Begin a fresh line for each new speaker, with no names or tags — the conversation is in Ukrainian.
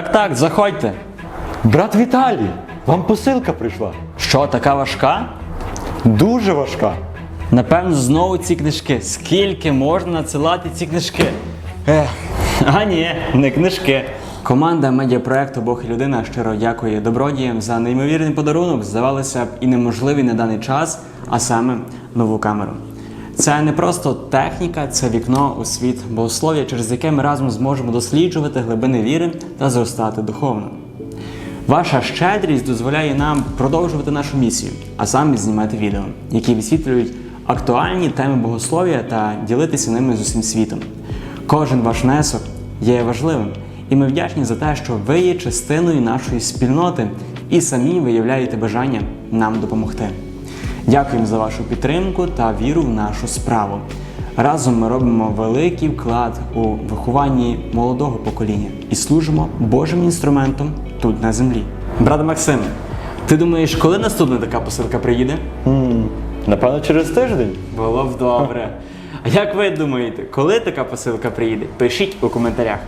Так, так, заходьте.
Брат Віталій, вам посилка прийшла.
Що, така важка?
Дуже важка.
Напевно, знову ці книжки. Скільки можна надсилати ці книжки? Ех, а ні, не книжки. Команда медіапроекту Бог і людина щиро дякує добродіям за неймовірний подарунок. Здавалося б, і неможливий на даний час, а саме нову камеру. Це не просто техніка, це вікно у світ богослов'я, через яке ми разом зможемо досліджувати глибини віри та зростати духовно. Ваша щедрість дозволяє нам продовжувати нашу місію, а саме знімати відео, які висвітлюють актуальні теми богослов'я та ділитися ними з усім світом. Кожен ваш внесок є важливим, і ми вдячні за те, що ви є частиною нашої спільноти і самі виявляєте бажання нам допомогти. Дякуємо за вашу підтримку та віру в нашу справу. Разом ми робимо великий вклад у вихованні молодого покоління і служимо Божим інструментом тут на землі. Брат Максим, ти думаєш, коли наступна така посилка приїде?
м напевно, через тиждень.
Було б добре. А як ви думаєте, коли така посилка приїде? Пишіть у коментарях.